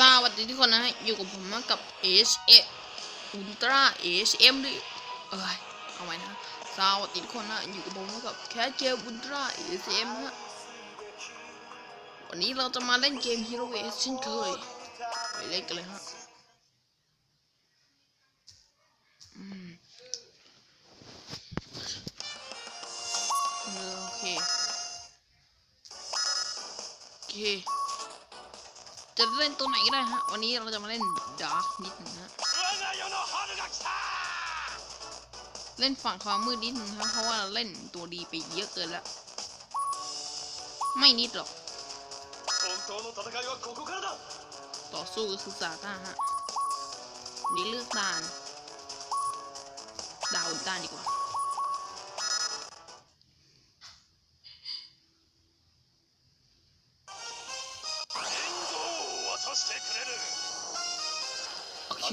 สวัสดีทุกคนนะฮะอยู่กับผมนะกับ H A Ultra H M ดิเอ้ยเอาไว้นะสวัสดีทุกคนนะอยู่กับผมนะกับ Cat J Ultra H M นะวันนี้เราจะมาเล่นเกม Hero Ace เช่นเคยไปเล่นกันเลยฮะอืมโอเคโอเค จะเล่นตัวไหนก็ได้ฮะ วันนี้เราจะมาเล่นดาร์กนิดนึงฮะ เล่นฝั่งความมืดนิดนึรับเพราะว่าเล่นตัวดีไปเยอะเกินละ ไม่นิดหรอก ต่อสู้ก็คือซาต้าฮะ นี่เลือกตาน ดาวดานดีกว่า โอเค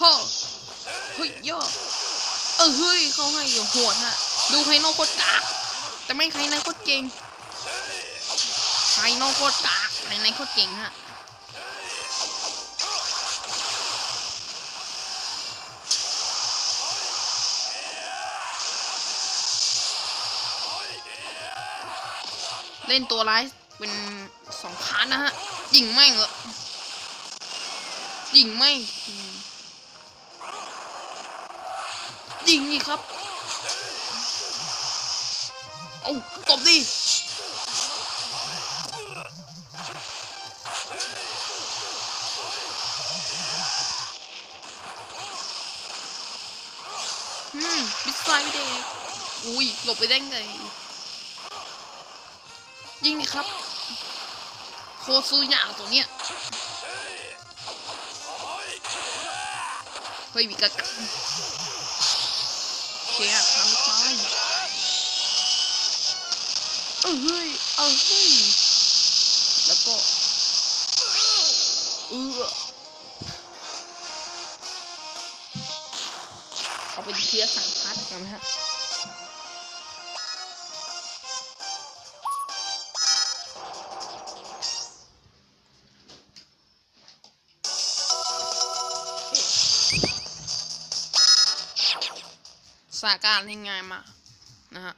ฮ่อเฮ้ยย่อเออเฮ้ยเขาให้อยู่โหดฮะ ดูไคโนโคตรกากแต่ไม่ไคโนโคตรเก่งไคโนโคตรกากไคโนโคตรเก่งฮะเล่นตัวร้ายเป็นสองคานนะฮะยิงแม่งเหรอ ยิงแม่งอืมยิงนี่ครับเอาตบดิอืมมิสไซล์ไม่ได้อุ้ยหลบไปได้ไงยิงดิครับโคตรซื้อยากตัวเนี้ย ฮ้ยมีกระกัเชียทำไปเอ้ยเอ้ยแล้วก็เออเอาไปเคลียร์สังพัดกันนะฮะ สถานการยังไงมา นะฮะ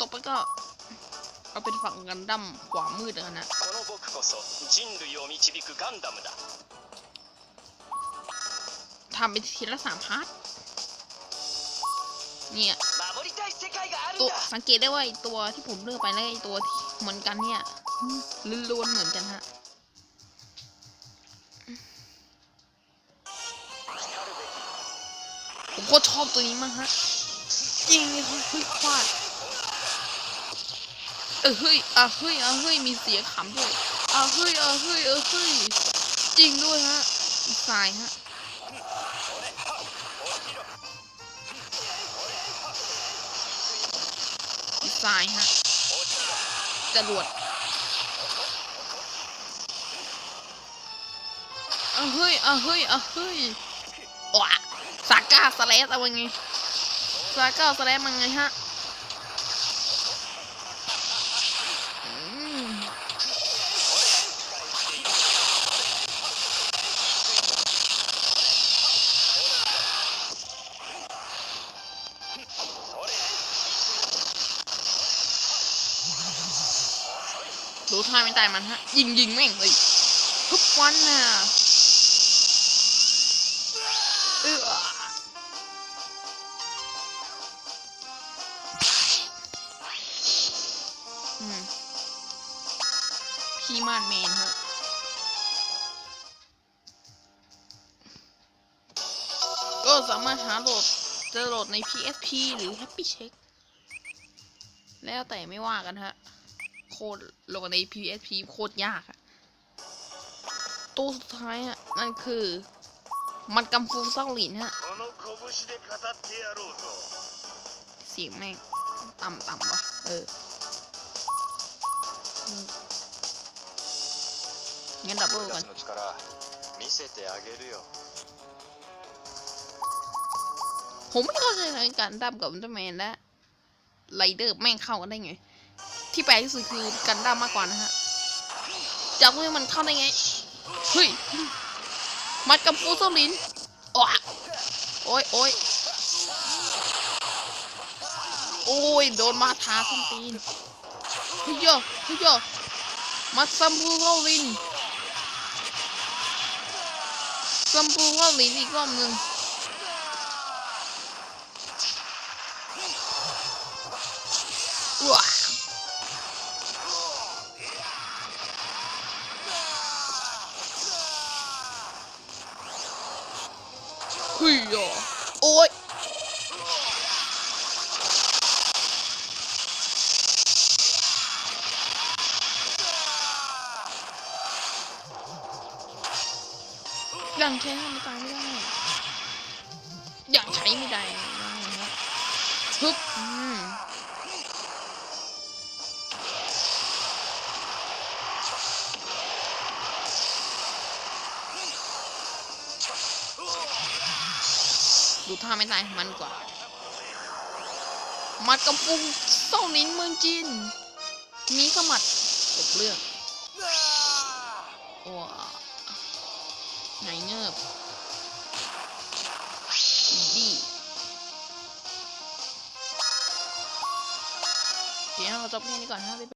ตกไปก็เอาเป็นฝั่งกันดั้มขวามืดแล้นะทำไปทีละสามพาร์ทเนี่ยตัวสังเกตได้ว่าตัวที่ผมเลือกไปแลยตัวเหมือนกันเนี่ยล้วนเหมือนกันฮะ โคตรชอบตัวนี้มากฮะจริงเลยเฮ้ยควาดเออเฮ้ยอะเฮ้ยอะเฮ้ยมีเสียงขำด้วยอะเฮ้ยอะเฮ้ยเออเฮ้ยจริงด้วยฮะสายฮะสายฮะจรวดอะเฮ้ยอะเฮ้ยอะเฮ้ยว้า สาก้าสแลสเอาไงสาก้าสแลสมันไงฮะดูท่าไม่ตายมันฮะ ยิงยิงแม่งเลยทุกวันน่ะานเมนครัก็สามารถหาโหลดจะโหลดใน PSP หรือ Happy Check แล้วแต่ไม่ว่ากันฮะ โคตรโหลดใน PSP โคตรยากอะตู้สุดท้ายอะนั่นคือ มันกำฟูซ่าหลินฮะ เสียงแม่ง ต่ำต่ำวะเออ งั้นดับเบิลก่อนผมไม่เข้าใจทางการดับกับอุลตร้าแมนและไรเดอร์แม่งเข้ากันได้ไง ที่แปลกที่สุดคือการดับมากกว่านะฮะจากเรื่มันเข้าได้ไง เฮ้ย มัดกับฟูโซลินโอ้ยโอ้ยโอ้ยโอ้ย โดนมาท้าส้นตีนเฮ้ยโยเฮ้ยมัดซัมฟูโซลิน ซัมฟูโซลินอีกรอบหนึ่งว้าเฮ้ยโอ้ย อ้ยยังใช้ทำตายไม่ได้ยังใช้ไม่ได้นะครับฮึบอืมดูท่าไม่ตายมันกว่า มัดกับฟูเส้าหนิงเมืองจีน มีขมัดจบเรื่องว้า ไหนเงิบดีเดี๋ยวเราจบเพลงนี้ก่อนนะ